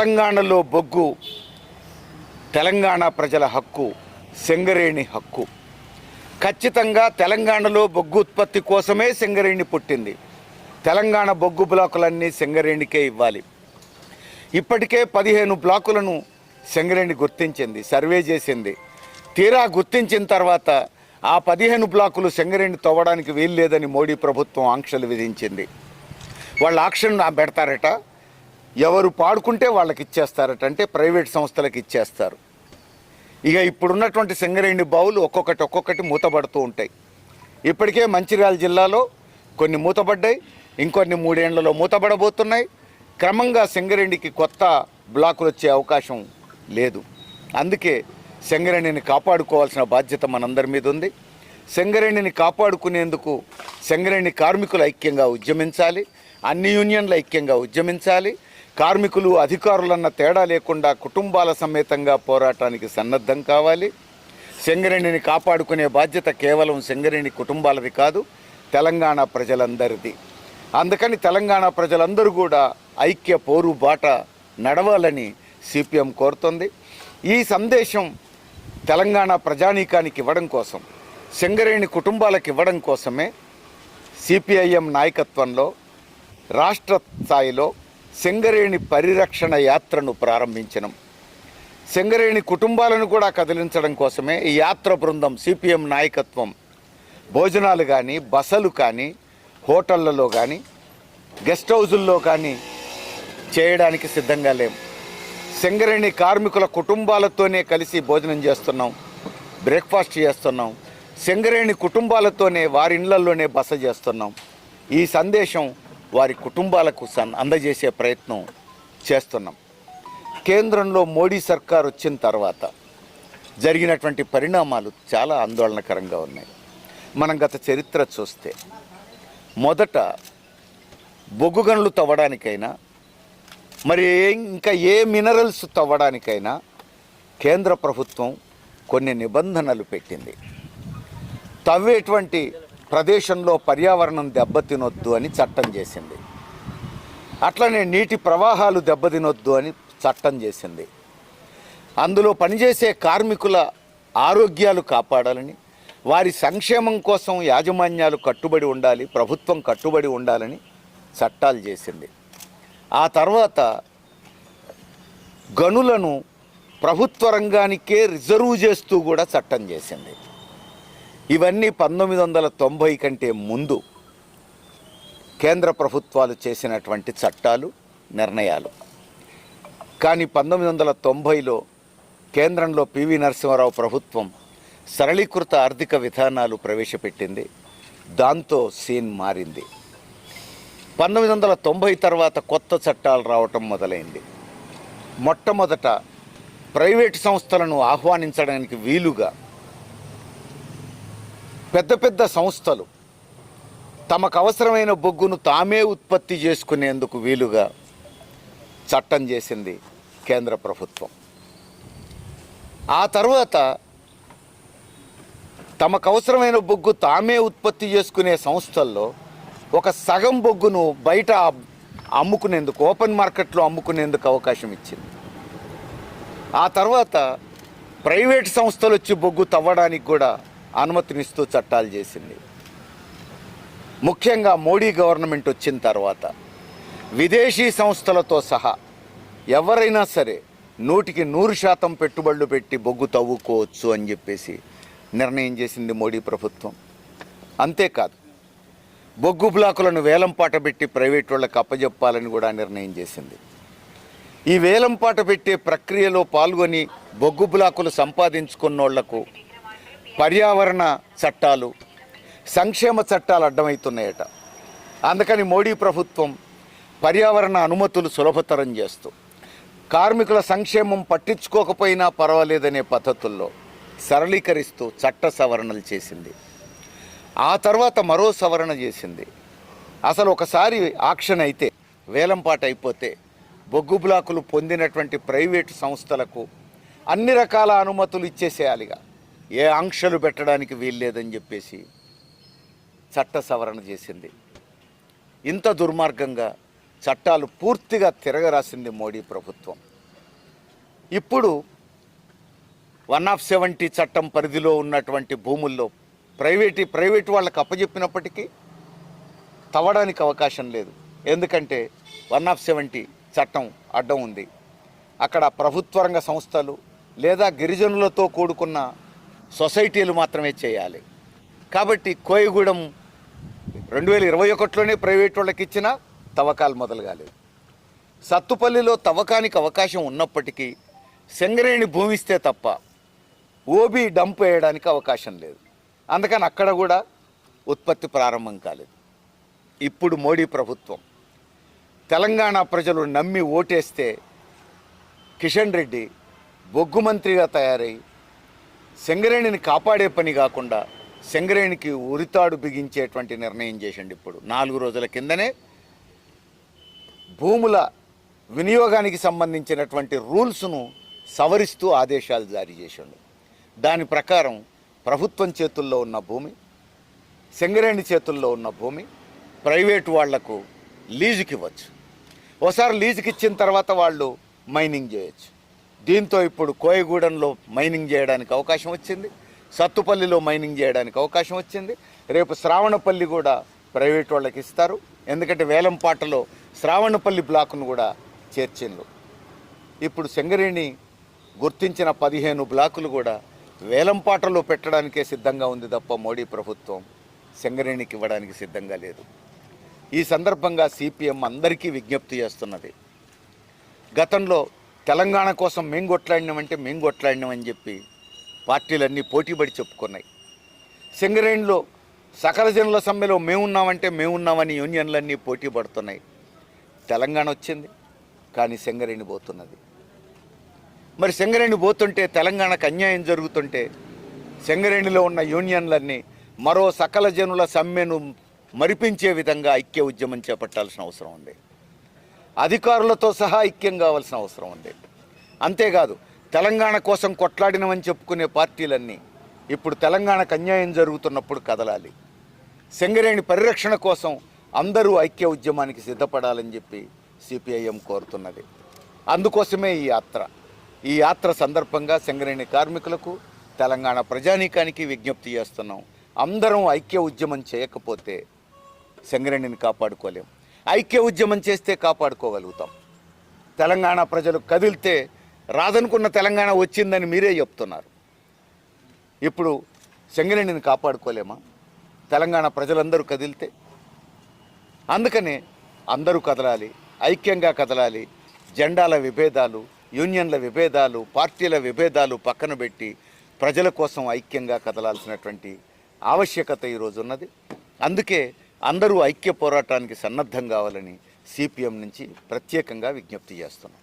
తెలంగాణలో బొగ్గు తెలంగాణ ప్రజల హక్కు సింగరేణి హక్కు. ఖచ్చితంగా తెలంగాణలో బొగ్గు ఉత్పత్తి కోసమే సింగరేణి పుట్టింది. తెలంగాణ బొగ్గు బ్లాకులన్నీ సింగరేణికే ఇవ్వాలి. ఇప్పటికే పదిహేను బ్లాకులను సింగరేణి గుర్తించింది సర్వే చేసింది. తీరా గుర్తించిన తర్వాత ఆ పదిహేను బ్లాకులు సింగరేణి తవ్వడానికి వీల్లేదని మోడీ ప్రభుత్వం ఆంక్షలు విధించింది. వాళ్ళు ఆక్షన్ పెడతారట. ఎవరు పాడుకుంటే వాళ్ళకి ఇచ్చేస్తారట అంటే ప్రైవేట్ సంస్థలకు ఇచ్చేస్తారు. ఇక ఇప్పుడున్నటువంటి సింగరేణి బావులు ఒక్కొక్కటి ఒక్కొక్కటి మూతపడుతూ ఉంటాయి. ఇప్పటికే మంచిర్యాల జిల్లాలో కొన్ని మూతపడ్డాయి ఇంకొన్ని మూడేళ్ళలో మూతపడబోతున్నాయి. క్రమంగా సింగరేణికి కొత్త బ్లాకులు వచ్చే అవకాశం లేదు. అందుకే సింగరేణిని కాపాడుకోవాల్సిన బాధ్యత మనందరి మీద ఉంది. సింగరేణిని కాపాడుకునేందుకు సింగరేణి కార్మికులు ఐక్యంగా ఉద్యమించాలి అన్ని యూనియన్లు ఐక్యంగా ఉద్యమించాలి కార్మికులు అధికారులన్న తేడా లేకుండా కుటుంబాల సమేతంగా పోరాటానికి సన్నద్ధం కావాలి. సింగరేణిని కాపాడుకునే బాధ్యత కేవలం సింగరేణి కుటుంబాలది కాదు తెలంగాణ ప్రజలందరిది. అందుకని తెలంగాణ ప్రజలందరూ కూడా ఐక్య పోరు బాట నడవాలని సిపిఎం కోరుతుంది. ఈ సందేశం తెలంగాణ ప్రజానీకానికి ఇవ్వడం కోసం సింగరేణి కుటుంబాలకు ఇవ్వడం కోసమే సిపిఐఎం నాయకత్వంలో రాష్ట్ర స్థాయిలో సింగరేణి పరిరక్షణ యాత్రను ప్రారంభించినాం. సింగరేణి కుటుంబాలను కూడా కదిలించడం కోసమే ఈ యాత్ర బృందం సిపిఎం నాయకత్వం. భోజనాలు కానీ బసలు కానీ హోటళ్ళలో కానీ గెస్ట్ హౌజుల్లో కానీ చేయడానికి సిద్ధంగా లేం. సింగరేణి కార్మికుల కుటుంబాలతోనే కలిసి భోజనం చేస్తున్నాం బ్రేక్ఫాస్ట్ చేస్తున్నాం. సింగరేణి కుటుంబాలతోనే వారి ఇళ్ళలోనే బస చేస్తున్నాం. ఈ సందేశం వారి కుటుంబాలకు సన్ అందజేసే ప్రయత్నం చేస్తున్నాం. కేంద్రంలో మోడీ సర్కార్ వచ్చిన తర్వాత జరిగినటువంటి పరిణామాలు చాలా ఆందోళనకరంగా ఉన్నాయి. మనం గత చరిత్ర చూస్తే మొదట బొగ్గు గనులు తవ్వడానికైనా మరి ఇంకా ఏ మినరల్స్ తవ్వడానికైనా కేంద్ర ప్రభుత్వం కొన్ని నిబంధనలు పెట్టింది. తవ్వేటువంటి ప్రదేశంలో పర్యావరణం దెబ్బతినొద్దు అని చట్టం చేసింది. అట్లనే నీటి ప్రవాహాలు దెబ్బతినొద్దు అని చట్టం చేసింది. అందులో పనిచేసే కార్మికుల ఆరోగ్యాలు కాపాడాలని వారి సంక్షేమం కోసం యాజమాన్యాలు కట్టుబడి ఉండాలి ప్రభుత్వం కట్టుబడి ఉండాలని చట్టాలు చేసింది. ఆ తర్వాత గనులను ప్రభుత్వ రంగానికే రిజర్వ్ చేస్తూ కూడా చట్టం చేసింది. ఇవన్నీ పంతొమ్మిది వందల తొంభై కంటే ముందు కేంద్ర ప్రభుత్వాలు చేసినటువంటి చట్టాలు నిర్ణయాలు. కానీ పంతొమ్మిది వందల తొంభైలో కేంద్రంలో పివి నరసింహారావు ప్రభుత్వం సరళీకృత ఆర్థిక విధానాలు ప్రవేశపెట్టింది. దాంతో సీన్ మారింది. పంతొమ్మిది వందల తొంభై తర్వాత కొత్త చట్టాలు రావటం మొదలైంది. మొట్టమొదట ప్రైవేట్ సంస్థలను ఆహ్వానించడానికి వీలుగా పెద్ద పెద్ద సంస్థలు తమకు అవసరమైన బొగ్గును తామే ఉత్పత్తి చేసుకునేందుకు వీలుగా చట్టం చేసింది కేంద్ర ప్రభుత్వం. ఆ తర్వాత తమకు అవసరమైన బొగ్గు తామే ఉత్పత్తి చేసుకునే సంస్థల్లో ఒక సగం బొగ్గును బయట అమ్ముకునేందుకు ఓపెన్ మార్కెట్లో అమ్ముకునేందుకు అవకాశం ఇచ్చింది. ఆ తర్వాత ప్రైవేట్ సంస్థలు వచ్చి బొగ్గు తవ్వడానికి కూడా అనుమతినిస్తూ చట్టాలు చేసింది. ముఖ్యంగా మోడీ గవర్నమెంట్ వచ్చిన తర్వాత విదేశీ సంస్థలతో సహా ఎవరైనా సరే నూటికి నూరు శాతం పెట్టుబడులు పెట్టి బొగ్గు తవ్వుకోవచ్చు అని చెప్పేసి నిర్ణయం చేసింది మోడీ ప్రభుత్వం. అంతేకాదు బొగ్గు బ్లాకులను వేలంపాట పెట్టి ప్రైవేట్ వాళ్ళకి అప్పజెప్పాలని కూడా నిర్ణయం చేసింది. ఈ వేలంపాట పెట్టే ప్రక్రియలో పాల్గొని బొగ్గు బ్లాకులు సంపాదించుకున్నోళ్ళకు పర్యావరణ చట్టాలు సంక్షేమ చట్టాలు అడ్డమవుతున్నాయట. అందుకని మోడీ ప్రభుత్వం పర్యావరణ అనుమతులు సులభతరం చేస్తూ కార్మికుల సంక్షేమం పట్టించుకోకపోయినా పర్వాలేదనే పద్ధతుల్లో సరళీకరిస్తూ చట్ట సవరణలు చేసింది. ఆ తర్వాత మరో సవరణ చేసింది. అసలు ఒకసారి ఆక్షన్ అయితే వేలంపాట అయిపోతే బొగ్గు బ్లాకులు పొందినటువంటి ప్రైవేటు సంస్థలకు అన్ని రకాల అనుమతులు ఇచ్చేసేయాలిగా. ఏ ఆంక్షలు పెట్టడానికి వీల్లేదని చెప్పేసి చట్ట సవరణ చేసింది. ఇంత దుర్మార్గంగా చట్టాలు పూర్తిగా తిరగరాసింది మోడీ ప్రభుత్వం. ఇప్పుడు వన్ ఆఫ్ సెవెంటీ చట్టం పరిధిలో ఉన్నటువంటి భూముల్లో ప్రైవేట్ ప్రైవేట్ వాళ్ళకి అప్పజెప్పినప్పటికీ తవ్వడానికి అవకాశం లేదు. ఎందుకంటే వన్ ఆఫ్ సెవెంటీ చట్టం అడ్డం ఉంది. అక్కడ ప్రభుత్వ రంగ సంస్థలు లేదా గిరిజనులతో కూడుకున్న సొసైటీలు మాత్రమే చేయాలి. కాబట్టి కోయగూడెం రెండు వేల ఇరవై ఒకటిలోనే ప్రైవేట్ వాళ్ళకి ఇచ్చిన తవ్వకాలు మొదలు కాలేదు సత్తుపల్లిలో తవ్వకానికి అవకాశం ఉన్నప్పటికీ సింగరేణి భూమిస్తే తప్ప ఓబీ డంప్ వేయడానికి అవకాశం లేదు. అందుకని అక్కడ కూడా ఉత్పత్తి ప్రారంభం కాలేదు. ఇప్పుడు మోడీ ప్రభుత్వం తెలంగాణ ప్రజలు నమ్మి ఓటేస్తే కిషన్ రెడ్డి బొగ్గు మంత్రిగా తయారై సింగరేణిని కాపాడే పని కాకుండా సింగరేణికి ఉరితాడు బిగించేటువంటి నిర్ణయం చేసిండు ఇప్పుడు. నాలుగు రోజుల కిందనే భూముల వినియోగానికి సంబంధించినటువంటి రూల్స్ను సవరిస్తూ ఆదేశాలు జారీ చేసిండు. దాని ప్రకారం ప్రభుత్వం చేతుల్లో ఉన్న భూమి సింగరేణి చేతుల్లో ఉన్న భూమి ప్రైవేటు వాళ్ళకు లీజుకి ఇవ్వచ్చు ఒకసారి లీజుకి ఇచ్చిన తర్వాత వాళ్ళు మైనింగ్ చేయొచ్చు. దీంతో ఇప్పుడు కోయగూడెంలో మైనింగ్ చేయడానికి అవకాశం వచ్చింది. సత్తుపల్లిలో మైనింగ్ చేయడానికి అవకాశం వచ్చింది. రేపు శ్రావణపల్లి కూడా ప్రైవేట్ వాళ్ళకి ఇస్తారు. ఎందుకంటే వేలంపాటలో శ్రావణపల్లి బ్లాక్ను కూడా చేర్చిండ్రు. ఇప్పుడు సింగరేణి గుర్తించిన పదిహేను బ్లాకులు కూడా వేలంపాటలో పెట్టడానికే సిద్ధంగా ఉంది తప్ప మోడీ ప్రభుత్వం సింగరేణికి ఇవ్వడానికి సిద్ధంగా లేదు. ఈ సందర్భంగా సిపిఎం అందరికీ విజ్ఞప్తి చేస్తున్నది. గతంలో తెలంగాణ కోసం మేము కొట్లాడినామంటే మేము కొట్లాడినామని చెప్పి పార్టీలన్నీ పోటీపడి చెప్పుకున్నాయి. సింగరేణిలో సకల జనుల సమ్మెలో మేమున్నామంటే మేమున్నామని యూనియన్లన్నీ పోటీ పడుతున్నాయి తెలంగాణ వచ్చింది కానీ సింగరేణి పోతున్నది. మరి సింగరేణి పోతుంటే తెలంగాణకు అన్యాయం జరుగుతుంటే సింగరేణిలో ఉన్న యూనియన్లన్నీ మరో సకల జనుల సమ్మెను మరిపించే విధంగా ఐక్య ఉద్యమం చేపట్టాల్సిన అవసరం ఉంది. అధికారులతో సహా ఐక్యం కావాల్సిన అవసరం ఉంది. అంతేకాదు తెలంగాణ కోసం కొట్లాడినమని చెప్పుకునే పార్టీలన్నీ ఇప్పుడు తెలంగాణకు అన్యాయం జరుగుతున్నప్పుడు కదలాలి. సింగరేణి పరిరక్షణ కోసం అందరూ ఐక్య ఉద్యమానికి సిద్ధపడాలని చెప్పి సిపిఐఎం కోరుతున్నది. అందుకోసమే ఈ యాత్ర. ఈ యాత్ర సందర్భంగా సింగరేణి కార్మికులకు తెలంగాణ ప్రజానీకానికి విజ్ఞప్తి చేస్తున్నాం. అందరం ఐక్య ఉద్యమం చేయకపోతే సింగరేణిని కాపాడుకోలేం. ఐక్య ఉద్యమం చేస్తే కాపాడుకోగలుగుతాం. తెలంగాణ ప్రజలు కదిలితే రాదనుకున్న తెలంగాణ వచ్చిందని మీరే చెప్తున్నారు. ఇప్పుడు సింగరేణిని కాపాడుకోలేమా? తెలంగాణ ప్రజలందరూ కదిలితే? అందుకనే అందరూ కదలాలి ఐక్యంగా కదలాలి జెండాల విభేదాలు యూనియన్ల విభేదాలు పార్టీల విభేదాలు పక్కన పెట్టి ప్రజల కోసం ఐక్యంగా కదలాల్సినటువంటి ఆవశ్యకత ఈరోజు ఉన్నది. అందుకే అందరూ ఐక్య పోరాటానికి సన్నద్ధం కావాలని సిపిఎం నుంచి ప్రత్యేకంగా విజ్ఞప్తి చేస్తున్నాం.